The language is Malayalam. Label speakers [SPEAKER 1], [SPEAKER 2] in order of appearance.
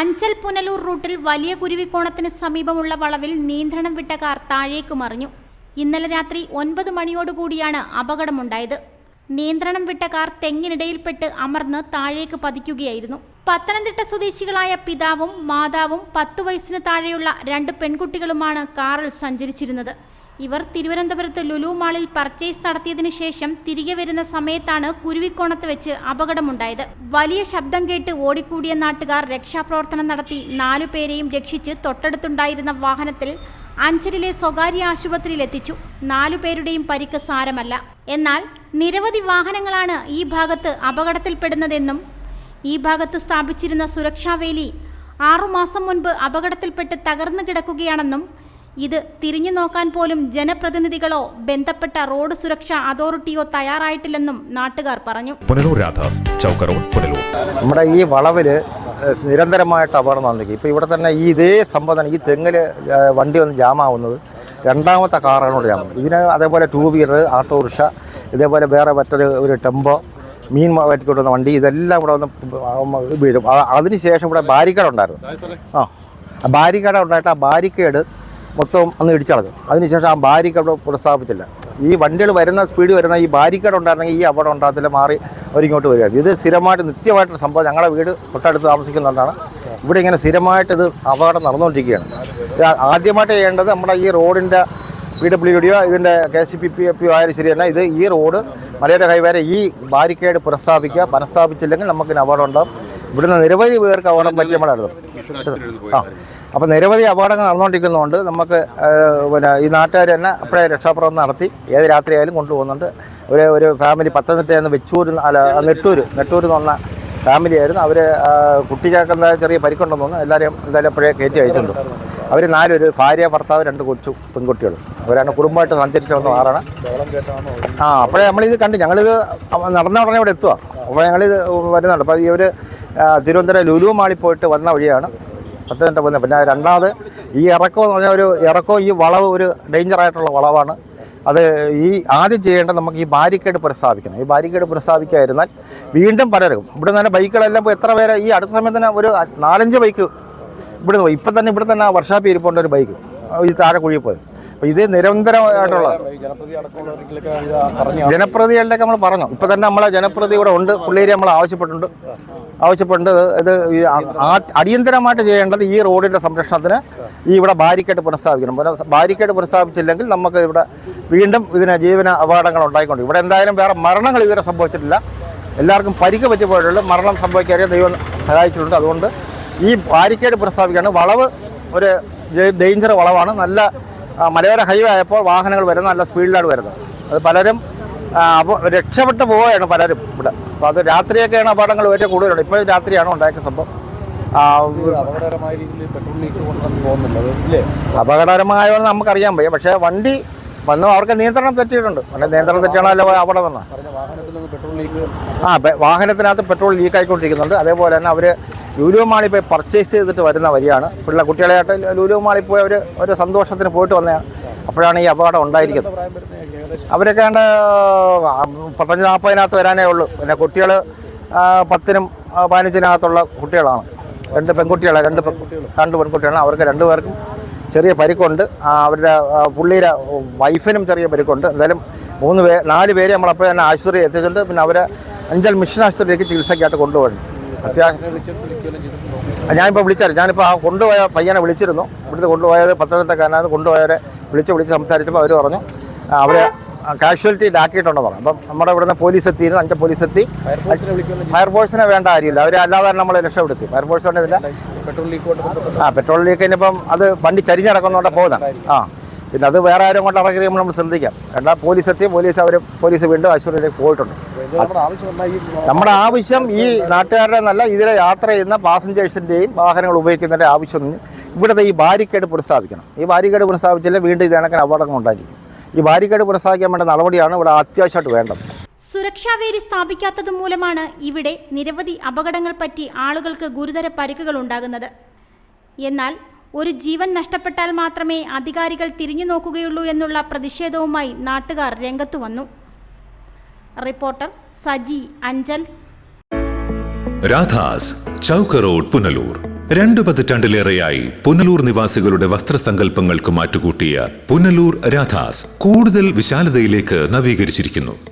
[SPEAKER 1] അഞ്ചൽ പുനലൂർ റൂട്ടിൽ വലിയ കുരുവിക്കോണത്തിന് സമീപമുള്ള വളവിൽ നിയന്ത്രണം വിട്ട കാർ താഴേക്ക് മറിഞ്ഞു. ഇന്നലെ രാത്രി ഒൻപത് മണിയോടുകൂടിയാണ് അപകടമുണ്ടായത്. നിയന്ത്രണം വിട്ട കാർ തെങ്ങിനിടയിൽപ്പെട്ട് അമർന്ന് താഴേക്ക് പതിക്കുകയായിരുന്നു. പത്തനംതിട്ട സ്വദേശികളായ പിതാവും മാതാവും പത്തു വയസ്സിന് താഴെയുള്ള രണ്ട് പെൺകുട്ടികളുമാണ് കാറിൽ സഞ്ചരിച്ചിരുന്നത്. ഇവർ തിരുവനന്തപുരത്ത് ലുലു മാളിൽ പർച്ചേസ് നടത്തിയതിനു ശേഷം തിരികെ വരുന്ന സമയത്താണ് കുരുവിക്കോണത്ത് വെച്ച് അപകടമുണ്ടായത്. വലിയ ശബ്ദം കേട്ട് ഓടിക്കൂടിയ നാട്ടുകാർ രക്ഷാപ്രവർത്തനം നടത്തി നാലുപേരെയും രക്ഷിച്ച് തൊട്ടടുത്തുണ്ടായിരുന്ന വാഹനത്തിൽ അഞ്ചലിലെ സ്വകാര്യ ആശുപത്രിയിൽ എത്തിച്ചു. നാലുപേരുടെയും പരിക്ക് സാരമല്ല. എന്നാൽ നിരവധി വാഹനങ്ങളാണ് ഈ ഭാഗത്ത് അപകടത്തിൽപ്പെടുന്നതെന്നും ഈ ഭാഗത്ത് സ്ഥാപിച്ചിരുന്ന സുരക്ഷാവേലി ആറുമാസം മുൻപ് അപകടത്തിൽപ്പെട്ട് തകർന്നു കിടക്കുകയാണെന്നും ഇത് തിരിഞ്ഞു നോക്കാൻ പോലും ജനപ്രതിനിധികളോ ബന്ധപ്പെട്ട റോഡ് സുരക്ഷാ അതോറിറ്റിയോ തയ്യാറായിട്ടില്ലെന്നും നാട്ടുകാർ പറഞ്ഞു.
[SPEAKER 2] പുനലൂർ രാധാസ് ചൗക്ക റോഡ് പുനലൂർ.
[SPEAKER 3] നമ്മുടെ ഈ വളവിൽ നിരന്തരമായിട്ട് അപകടം നടന്നിരിക്കും ഇപ്പോൾ ഇവിടെ തന്നെ ഈ ഇതേ സംഭവം തന്നെ ഈ തെങ്ങിൽ വണ്ടി വന്ന് ജാമാവുന്നത് രണ്ടാമത്തെ കാറാണ് ഇവിടെ ജാം. ഇതിന് അതേപോലെ ടൂ വീലർ ആട്ടോറിക്ഷ ഇതേപോലെ വേറെ മറ്റൊരു ഒരു ടെമ്പോ മീൻ വറ്റിക്കൊണ്ടുവന്ന വണ്ടി ഇതെല്ലാം ഇവിടെ വന്ന് വീഴും. ആ- അതിനുശേഷം ഇവിടെ ബാരിക്കേഡ് ഉണ്ടായിരുന്നു ആ ആ ബാരിക്കേഡ് ഉണ്ടായിട്ട് ആ ബാരിക്കേഡ് മൊത്തം അന്ന് ഇടിച്ചളഞ്ഞു. അതിനുശേഷം ആ ബാരിക്കേഡ് പുനഃസ്ഥാപിച്ചില്ല ഈ വണ്ടികൾ വരുന്ന സ്പീഡ് വരുന്ന ഈ ബാരിക്കേഡ് ഉണ്ടായിരുന്നെങ്കിൽ ഈ അപകടം ഉണ്ടാകത്തില്ല മാറി അവരിങ്ങോട്ട് വരികയായിരുന്നു. ഇത് സ്ഥിരമായിട്ട് നിത്യമായിട്ടൊരു സംഭവം. ഞങ്ങളുടെ വീട് തൊട്ടടുത്ത് താമസിക്കുന്നുണ്ടാണ് ഇവിടെ ഇങ്ങനെ സ്ഥിരമായിട്ട് ഇത് അപകടം നടന്നുകൊണ്ടിരിക്കുകയാണ്. ഇത് ആദ്യമായിട്ട് ചെയ്യേണ്ടത് നമ്മുടെ ഈ റോഡിന്റെ പി ഡബ്ല്യു ഡിയോ ഇതിന്റെ K C P P F ആയാലും ശരി തന്നെ ഇത് ഈ റോഡ് മലയുടെ കൈവരെ ഈ ബാരിക്കേഡ് പുനഃസ്ഥാപിക്കുക പുനഃസ്ഥാപിച്ചില്ലെങ്കിൽ നമുക്കിന് അപകടം ഉണ്ടാകും. ഇവിടുന്ന് നിരവധി പേർക്ക് അപകടം പറ്റിയ നമ്മളായിരുന്നു ആ. അപ്പോൾ നിരവധി അപകടങ്ങൾ നടന്നുകൊണ്ടിരിക്കുന്നതുകൊണ്ട് നമുക്ക് പിന്നെ ഈ നാട്ടുകാർ തന്നെ അപ്പോഴേ രക്ഷാപ്രവർത്തനം നടത്തി. ഏത് രാത്രിയായാലും കൊണ്ടുപോകുന്നുണ്ട്. ഒരു ഒരു ഫാമിലി പത്തനംതിട്ടയിൽ നിന്ന് വെച്ചൂർ അല്ല നെട്ടൂർ നെട്ടൂർ എന്ന് വന്ന ഫാമിലി ആയിരുന്നു. അവർ കുട്ടിക്കാക്കുന്ന ചെറിയ പരിക്കുണ്ടെന്ന് തോന്നുന്നു. എല്ലാവരെയും എന്തായാലും അപ്പോഴേ കയറ്റി അയച്ചിട്ടുണ്ട്. അവർ നാലൊരു ഭാര്യ ഭർത്താവ് രണ്ട് കൊച്ചു പെൺകുട്ടികൾ അവരാണ് കുടുംബമായിട്ട് സഞ്ചരിച്ച് വന്ന ആറാണ് ആ അപ്പോഴേ നമ്മളിത് കണ്ട് ഞങ്ങളിത് നടന്ന ഉടനെ ഇവിടെ എത്തുക അപ്പോൾ ഞങ്ങളിത് വരുന്നുണ്ട്. അപ്പോൾ ഇവർ തിരുവനന്തപുരം ലുലു മാളിൽ പോയിട്ട് വന്ന വഴിയാണ് പത്തനംതിട്ട പോകുന്നത്. പിന്നെ രണ്ടാമത് ഈ ഇറക്കം എന്ന് പറഞ്ഞാൽ ഒരു ഇറക്കം ഈ വളവ് ഒരു ഡേഞ്ചറായിട്ടുള്ള വളവാണ്. അത് ഈ ആദ്യം ചെയ്യേണ്ടത് നമുക്ക് ഈ ബാരിക്കേഡ് പുനഃസ്ഥാപിക്കണം. ഈ ബാരിക്കേഡ് പുനഃസ്ഥാപിക്കാതിരുന്നാൽ വീണ്ടും പലരും ഇവിടെ തന്നെ ബൈക്കുകളെല്ലാം ഇപ്പോൾ എത്ര പേരെ? ഈ അടുത്ത സമയത്ത് തന്നെ ഒരു നാലഞ്ച് ബൈക്ക് ഇവിടെ ഇപ്പം തന്നെ ഇവിടെ തന്നെ വർഷാപ്പ് ഇരിപ്പുണ്ട് ഒരു ബൈക്ക്. ഈ താഴെ കുഴിയിൽ പോയത്. അപ്പോൾ ഇത് നിരന്തരമായിട്ടുള്ള ജനപ്രതികളിലൊക്കെ നമ്മൾ പറഞ്ഞു ഇപ്പൊ തന്നെ നമ്മളെ ജനപ്രതി ഇവിടെ ഉണ്ട്. പുള്ളേരി നമ്മൾ ആവശ്യപ്പെട്ടിട്ടുണ്ട്. ആവശ്യപ്പെട്ടിട്ടുണ്ട്. ഇത് അടിയന്തരമായിട്ട് ചെയ്യേണ്ടത് ഈ റോഡിന്റെ സംരക്ഷണത്തിന് ഈ ഇവിടെ ബാരിക്കേഡ് പുനഃസ്ഥാപിക്കണം. പുനഃ- ബാരിക്കേഡ് പുനഃസ്ഥാപിച്ചില്ലെങ്കിൽ നമുക്ക് ഇവിടെ വീണ്ടും ഇതിന് ജീവന അപകടങ്ങൾ ഉണ്ടായിക്കൊണ്ട് ഇവിടെ എന്തായാലും വേറെ മരണങ്ങൾ ഇതുവരെ സംഭവിച്ചിട്ടില്ല. എല്ലാവർക്കും പരിക്ക് പറ്റിപ്പോയിട്ടുള്ളൂ മരണം സംഭവിക്കാതെ ദൈവം സഹായിച്ചിട്ടുണ്ട്. അതുകൊണ്ട് ഈ ബാരിക്കേഡ് പുനഃസ്ഥാപിക്കാണ് വളവ് ഒരു ഡേഞ്ചർ വളവാണ്. നല്ല മലയോര ഹൈവേ ആയപ്പോൾ വാഹനങ്ങൾ വരുന്ന നല്ല സ്പീഡിലാണ് വരുന്നത്. അത് പലരും അപ്പോൾ രക്ഷപ്പെട്ടു പോവുകയാണ് പലരും ഇവിടെ. അപ്പോൾ അത് രാത്രിയൊക്കെയാണ് അപകടങ്ങൾ ഏറ്റവും കൂടുതലുണ്ട് ഇപ്പോൾ രാത്രിയാണ് ഉണ്ടാക്കിയ സംഭവം.
[SPEAKER 4] അപകടകരമായ
[SPEAKER 3] നമുക്കറിയാൻ വയ്യ. പക്ഷേ വണ്ടി വന്നു അവർക്ക് നിയന്ത്രണം തെറ്റിയിട്ടുണ്ട്. വണ്ടി നിയന്ത്രണം തെറ്റിയാണല്ലോ അപകടം തന്നെ?
[SPEAKER 4] നിന്ന്
[SPEAKER 3] ആ വാഹനത്തിനകത്ത് പെട്രോൾ ലീക്ക് ആയിക്കൊണ്ടിരിക്കുന്നുണ്ട് അതേപോലെ തന്നെ അവർ ലുലു മാളിൽ പോയി പർച്ചേസ് ചെയ്തിട്ട് വരുന്ന വരിയാണ്. പിള്ള കുട്ടികളെയായിട്ട് ലൂലു മാളിൽ പോയി അവർ ഒരു സന്തോഷത്തിന് പോയിട്ട് വന്നതാണ്. അപ്പോഴാണ് ഈ അപകടം ഉണ്ടായിരിക്കുന്നത്. അവരൊക്കെ ആണ്ട് പത്തഞ്ച് നാൽപ്പതിനകത്ത് വരാനേ ഉള്ളൂ. പിന്നെ കുട്ടികൾ പത്തിനും പതിനഞ്ചിനകത്തുള്ള കുട്ടികളാണ്. രണ്ട് പെൺകുട്ടികളാണ് രണ്ട് പെൺകുട്ടികൾ രണ്ട് പെൺകുട്ടികളാണ്. അവർക്ക് രണ്ടു പേർക്കും ചെറിയ പരിക്കുണ്ട്. അവരുടെ പുള്ളിയുടെ വൈഫിനും ചെറിയ പരിക്കുണ്ട്. എന്തായാലും മൂന്ന് പേര് നാല് പേര് നമ്മളപ്പോൾ തന്നെ ആശുപത്രിയിൽ എത്തിച്ചിട്ടുണ്ട്. പിന്നെ അവരെ അഞ്ചൽ മിഷൻ ആശുപത്രിയിലേക്ക് ചികിത്സയ്ക്കായിട്ട് കൊണ്ടുപോകുന്നു അത്യാവശ്യം ഞാനിപ്പോൾ വിളിച്ചായിരുന്നു ഞാനിപ്പോൾ ആ കൊണ്ടുപോയ പയ്യനെ വിളിച്ചിരുന്നു. ഇവിടുത്തെ കൊണ്ടുപോയത് പത്തനംതിട്ടക്കാരനാണ്. കൊണ്ടുപോയവരെ വിളിച്ച് വിളിച്ച് സംസാരിച്ചപ്പോൾ അവർ പറഞ്ഞു അവർ കാഷ്വാലിറ്റിയിലാക്കിയിട്ടുണ്ടെന്ന് പറഞ്ഞു. അപ്പം നമ്മുടെ ഇവിടുന്ന് പോലീസ് എത്തിയിരുന്നു. അഞ്ച് പോലീസ് എത്തി.
[SPEAKER 4] ഫയർഫോഴ്സിനെ
[SPEAKER 3] വേണ്ട കാര്യമില്ല. അവർ അല്ലാതെ നമ്മളെ രക്ഷപ്പെടുത്തി. ഫയർഫോഴ്സ് വേണ്ടതില്ല
[SPEAKER 4] പെട്രോൾ ലീക്ക്
[SPEAKER 3] ആ പെട്രോൾ ലീക്ക് ഇപ്പം അത് വണ്ടി ചരിഞ്ഞിടക്കുന്നോണ്ട് പോകുന്നത് ആ. പിന്നെ അത് വേറെ ആരും കൊണ്ട് ഇറക്കി നമ്മൾ ശ്രദ്ധിക്കാം. കണ്ടാൽ പോലീസ് എത്തി പോലീസ് അവർ പോലീസ് വീണ്ടും ആശുപത്രിയിലേക്ക് പോയിട്ടുണ്ട്.
[SPEAKER 4] നമ്മുടെ ആവശ്യം ഈ
[SPEAKER 3] നാട്ടുകാരുടെ നല്ല ഇതിലെ യാത്ര ചെയ്യുന്ന പാസഞ്ചേഴ്സിന്റെയും വാഹനങ്ങൾ ഉപയോഗിക്കുന്നതിന്റെ ആവശ്യം ഇവിടുത്തെ ഈ ബാരിക്കേഡ് പുനഃസ്ഥാപിക്കണം. ഈ ബാരിക്കേഡ് പുനഃസ്ഥാപിച്ചില്ല വീണ്ടും ഇത് കണക്കിന് അപകടങ്ങൾ ഉണ്ടായിരിക്കും. ഈ ബാരിക്കേഡ് പുനഃസ്ഥാപിക്കാൻ വേണ്ട നടപടിയാണ് ഇവിടെ അത്യാവശ്യമായിട്ട് വേണ്ടത്.
[SPEAKER 1] സുരക്ഷാ വേലി സ്ഥാപിക്കാത്തത് മൂലമാണ് ഇവിടെ നിരവധി അപകടങ്ങൾ പറ്റി ആളുകൾക്ക് ഗുരുതര പരിക്കുകൾ ഉണ്ടാകുന്നത്. എന്നാൽ ഒരു ജീവൻ നഷ്ടപ്പെട്ടാൽ മാത്രമേ അധികാരികൾ തിരിഞ്ഞു നോക്കുകയുള്ളൂ എന്നുള്ള പ്രതിഷേധവുമായി നാട്ടുകാർ രംഗത്തു വന്നു. റിപ്പോർട്ടർ സജി അഞ്ചൽ.
[SPEAKER 5] രാധാസ് ചൗക്ക് റോഡ് പുനലൂർ. രണ്ടു പതിറ്റാണ്ടിലേറെയായി പുനലൂർ നിവാസികളുടെ വസ്ത്രസങ്കല്പങ്ങൾക്ക് മാറ്റുകൂട്ടിയ പുനലൂർ രാധാസ് കൂടുതൽ വിശാലതയിലേക്ക് നവീകരിച്ചിരിക്കുന്നു.